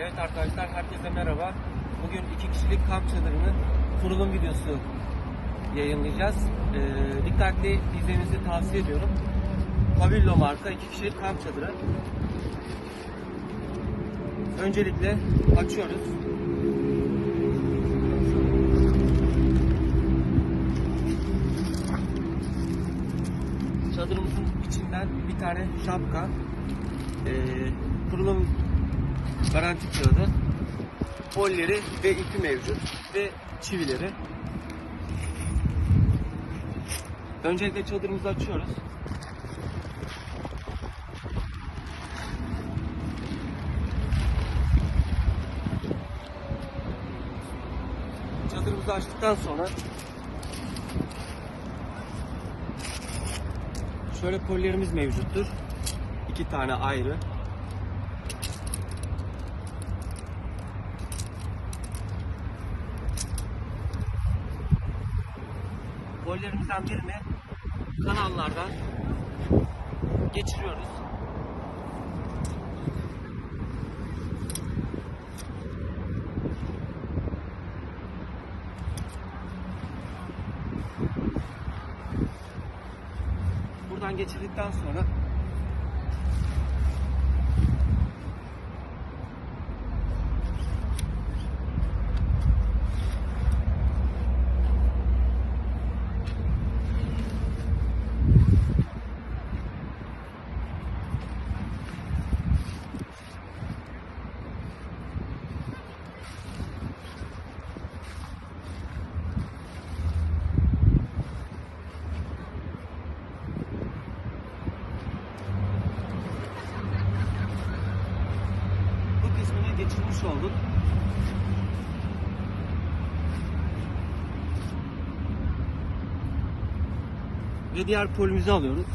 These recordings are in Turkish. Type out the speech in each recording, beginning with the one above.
Evet arkadaşlar herkese merhaba. Bugün iki kişilik kamp çadırının kurulum videosu yayınlayacağız. Ee, dikkatli izlemenizi tavsiye ediyorum. Pavillo marka iki kişilik kamp çadırı. Öncelikle açıyoruz. Çadırımızın içinden bir tane şapka, ee, kurulum garanti kağıdı, folleri ve ipi mevcut ve çivileri. Öncelikle çadırımızı açıyoruz. Çadırımızı açtıktan sonra şöyle kollerimiz mevcuttur. İki tane ayrı. Gollerimizden birini kanallardan geçiriyoruz. Buradan geçirdikten sonra bu geçirmiş olduk. Ve diğer polimizi alıyoruz.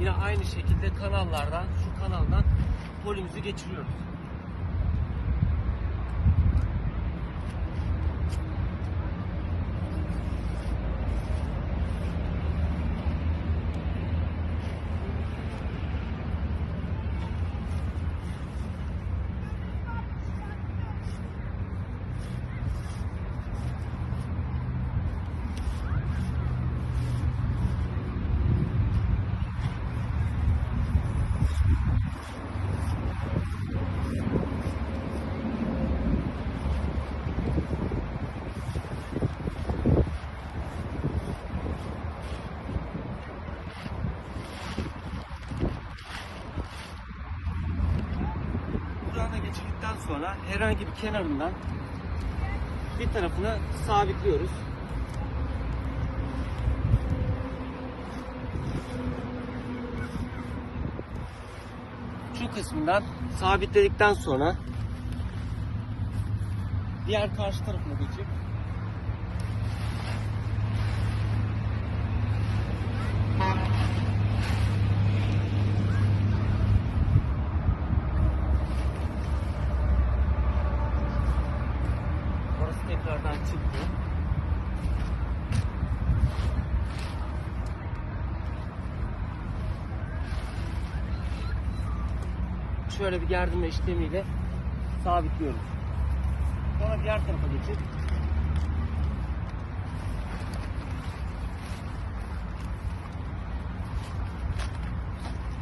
Yine aynı şekilde kanallardan, şu kanaldan polimizi geçiriyoruz. Buradan da geçirdikten sonra herhangi bir kenarından bir tarafını sabitliyoruz. Şu kısmından sabitledikten sonra diğer karşı tarafına geçip Şöyle bir gerdime işlemiyle sabitliyoruz. Sonra diğer tarafa geçip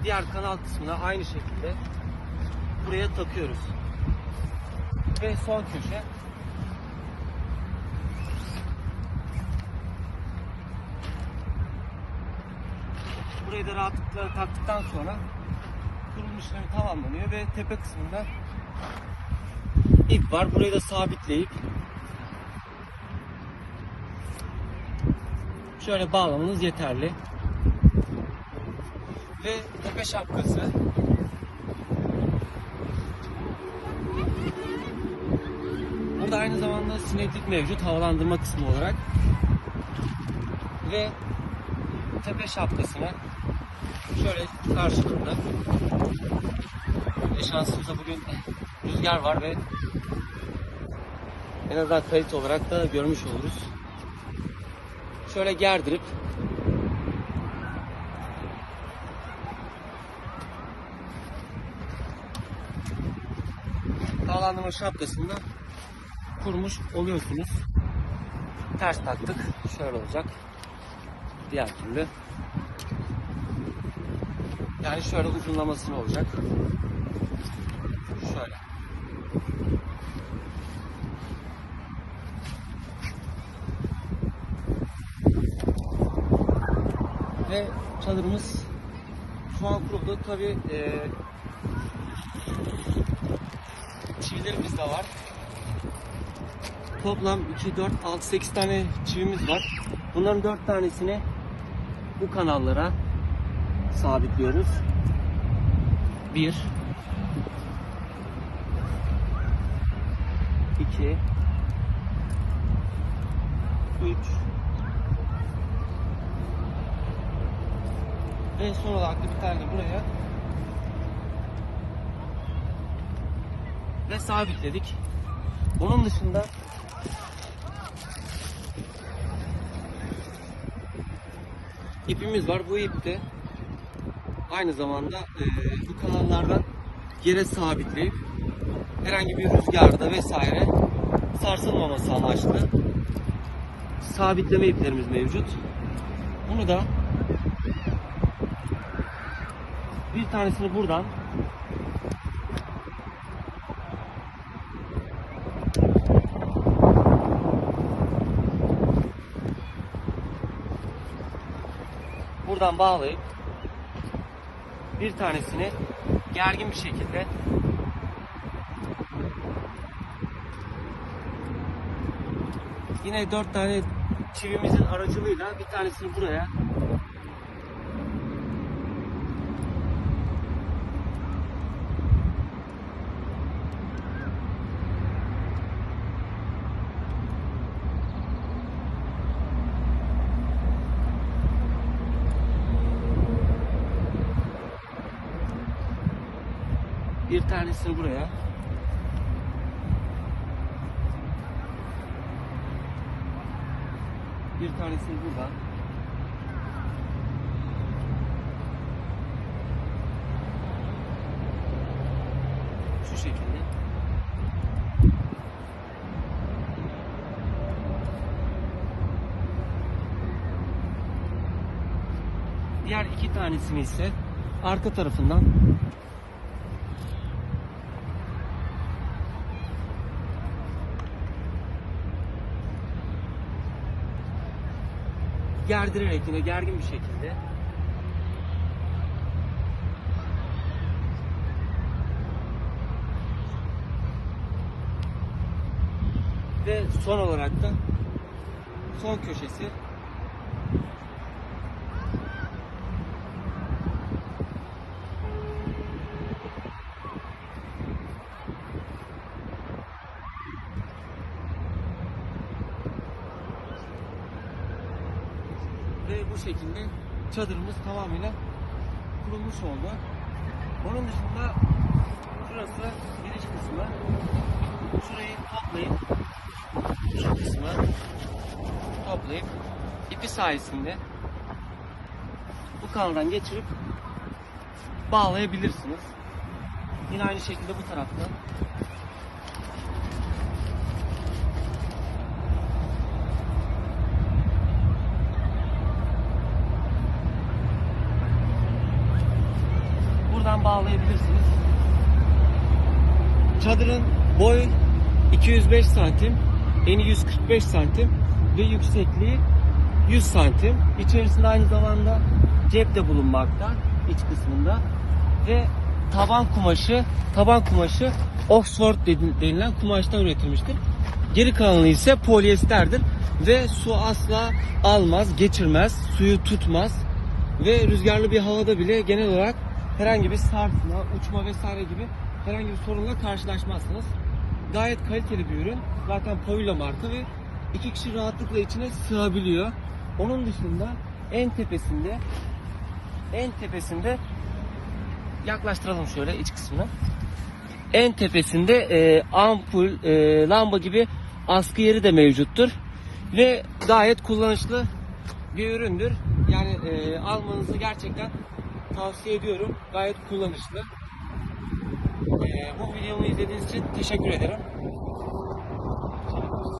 diğer kanal kısmına aynı şekilde buraya takıyoruz. Ve son köşe Burayı da rahatlıkla taktıktan sonra işlemi tamamlanıyor ve tepe kısmında ip var. Burayı da sabitleyip şöyle bağlamanız yeterli. Ve tepe şapkası Burada aynı zamanda sineklik mevcut havalandırma kısmı olarak. Ve tepe şapkasına şöyle karşılığında. Ve şansımıza bugün rüzgar var ve en azından kalite olarak da görmüş oluruz. Şöyle gerdirip bağlandırma şapkasını da kurmuş oluyorsunuz. Ters taktık. Şöyle olacak. Diğer türlü yani şöyle uzunlamasına olacak. Şöyle. Ve çadırımız şu an kuruldu. Tabi e, çivilerimiz de var. Toplam 2, 4, 6, 8 tane çivimiz var. Bunların 4 tanesini bu kanallara sabitliyoruz. 1 2 3 ve son olarak da bir tane de buraya ve sabitledik. Onun dışında ipimiz var. Bu ip de aynı zamanda e, bu kanallardan yere sabitleyip herhangi bir rüzgarda vesaire sarsılmaması amaçlı sabitleme iplerimiz mevcut. Bunu da bir tanesini buradan buradan bağlayıp bir tanesini gergin bir şekilde yine dört tane çivimizin aracılığıyla bir tanesini buraya bir tanesini buraya. Bir tanesini buradan şu şekilde. Diğer iki tanesini ise arka tarafından gerdirerek yine gergin bir şekilde. Ve son olarak da son köşesi ve bu şekilde çadırımız tamamıyla kurulmuş oldu. Onun dışında şurası giriş kısmı. Şurayı toplayıp şu kısmı toplayıp ipi sayesinde bu kanaldan geçirip bağlayabilirsiniz. Yine aynı şekilde bu tarafta buradan bağlayabilirsiniz. Çadırın boy 205 santim, eni 145 santim ve yüksekliği 100 santim. İçerisinde aynı zamanda cep de bulunmakta iç kısmında ve taban kumaşı, taban kumaşı Oxford denilen kumaştan üretilmiştir. Geri kalanı ise polyesterdir ve su asla almaz, geçirmez, suyu tutmaz ve rüzgarlı bir havada bile genel olarak herhangi bir sarsma, uçma vesaire gibi herhangi bir sorunla karşılaşmazsınız. Gayet kaliteli bir ürün. Zaten Pavilo marka ve iki kişi rahatlıkla içine sığabiliyor. Onun dışında en tepesinde en tepesinde yaklaştıralım şöyle iç kısmına. En tepesinde e, ampul, e, lamba gibi askı yeri de mevcuttur. Ve gayet kullanışlı bir üründür. Yani e, almanızı gerçekten tavsiye ediyorum. Gayet kullanışlı. E, bu videomu izlediğiniz için teşekkür ederim.